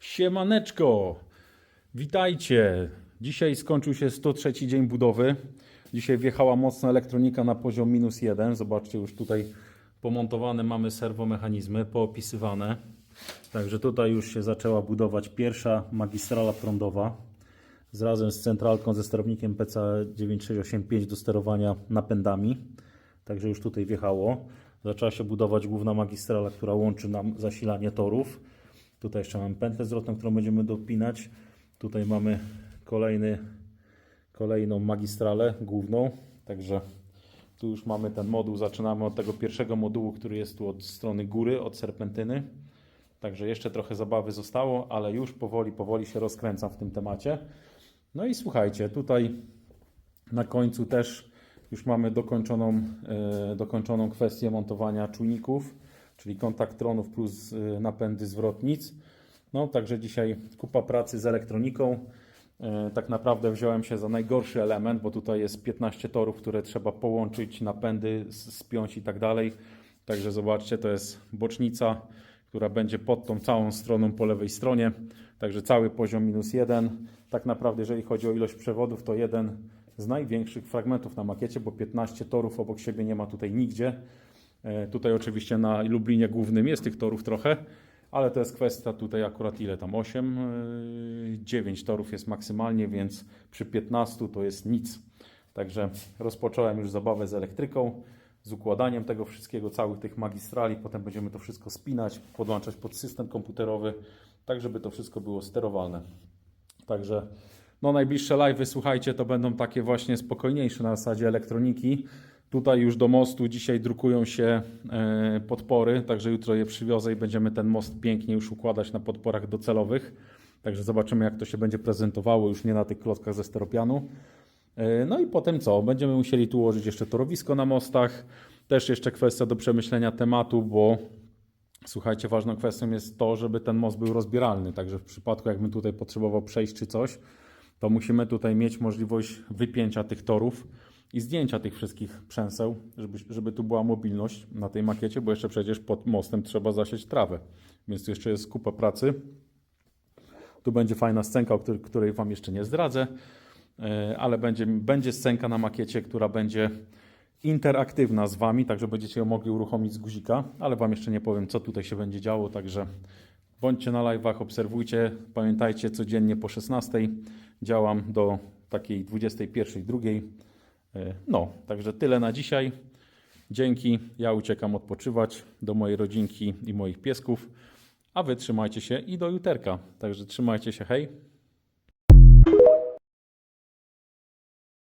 Siemaneczko! Witajcie! Dzisiaj skończył się 103 dzień budowy. Dzisiaj wjechała mocna elektronika na poziom minus jeden. Zobaczcie, już tutaj pomontowane mamy serwomechanizmy, poopisywane. Także tutaj już się zaczęła budować pierwsza magistrala prądowa z razem z centralką ze sterownikiem PC9685 do sterowania napędami. Także już tutaj wjechało. Zaczęła się budować główna magistrala, która łączy nam zasilanie torów. Tutaj jeszcze mamy pętlę zwrotną, którą będziemy dopinać. Tutaj mamy kolejny, kolejną magistralę główną. Także tu już mamy ten moduł. Zaczynamy od tego pierwszego modułu, który jest tu od strony góry, od serpentyny. Także jeszcze trochę zabawy zostało, ale już powoli, powoli się rozkręcam w tym temacie. No i słuchajcie, tutaj na końcu też już mamy dokończoną, e, dokończoną kwestię montowania czujników, czyli kontaktronów plus e, napędy zwrotnic. No, także dzisiaj kupa pracy z elektroniką. E, Tak naprawdę wziąłem się za najgorszy element, bo tutaj jest 15 torów, które trzeba połączyć, napędy spiąć i tak dalej. Także zobaczcie, to jest bocznica, która będzie pod tą całą stroną po lewej stronie. Także cały poziom minus jeden. Tak naprawdę, jeżeli chodzi o ilość przewodów, to jeden z największych fragmentów na makiecie, bo 15 torów obok siebie nie ma tutaj nigdzie. E, Tutaj oczywiście na Lublinie głównym jest tych torów trochę, ale to jest kwestia tutaj akurat ile tam 8, 9 torów jest maksymalnie, więc przy 15 to jest nic. Także rozpocząłem już zabawę z elektryką, z układaniem tego wszystkiego, całych tych magistrali, potem będziemy to wszystko spinać, podłączać pod system komputerowy, tak żeby to wszystko było sterowalne. Także no najbliższe live'y, słuchajcie, to będą takie właśnie spokojniejsze na zasadzie elektroniki. Tutaj już do mostu dzisiaj drukują się e, podpory, także jutro je przywiozę i będziemy ten most pięknie już układać na podporach docelowych. Także zobaczymy, jak to się będzie prezentowało już nie na tych klockach ze steropianu. E, No i potem co? Będziemy musieli tu ułożyć jeszcze torowisko na mostach. Też jeszcze kwestia do przemyślenia tematu, bo Słuchajcie, ważną kwestią jest to, żeby ten most był rozbieralny. Także w przypadku, jakbym tutaj potrzebował przejść czy coś, to musimy tutaj mieć możliwość wypięcia tych torów i zdjęcia tych wszystkich przęseł, żeby, żeby tu była mobilność na tej makiecie, bo jeszcze przecież pod mostem trzeba zasieć trawę, więc tu jeszcze jest kupa pracy. Tu będzie fajna scenka, o której, której Wam jeszcze nie zdradzę, e, ale będzie, będzie scenka na makiecie, która będzie interaktywna z Wami, także będziecie ją mogli uruchomić z guzika, ale Wam jeszcze nie powiem, co tutaj się będzie działo, także bądźcie na live'ach, obserwujcie, pamiętajcie, codziennie po 16 działam do takiej 21, 2. No, także tyle na dzisiaj. Dzięki, ja uciekam odpoczywać do mojej rodzinki i moich piesków, a Wy trzymajcie się i do juterka. Także trzymajcie się, hej!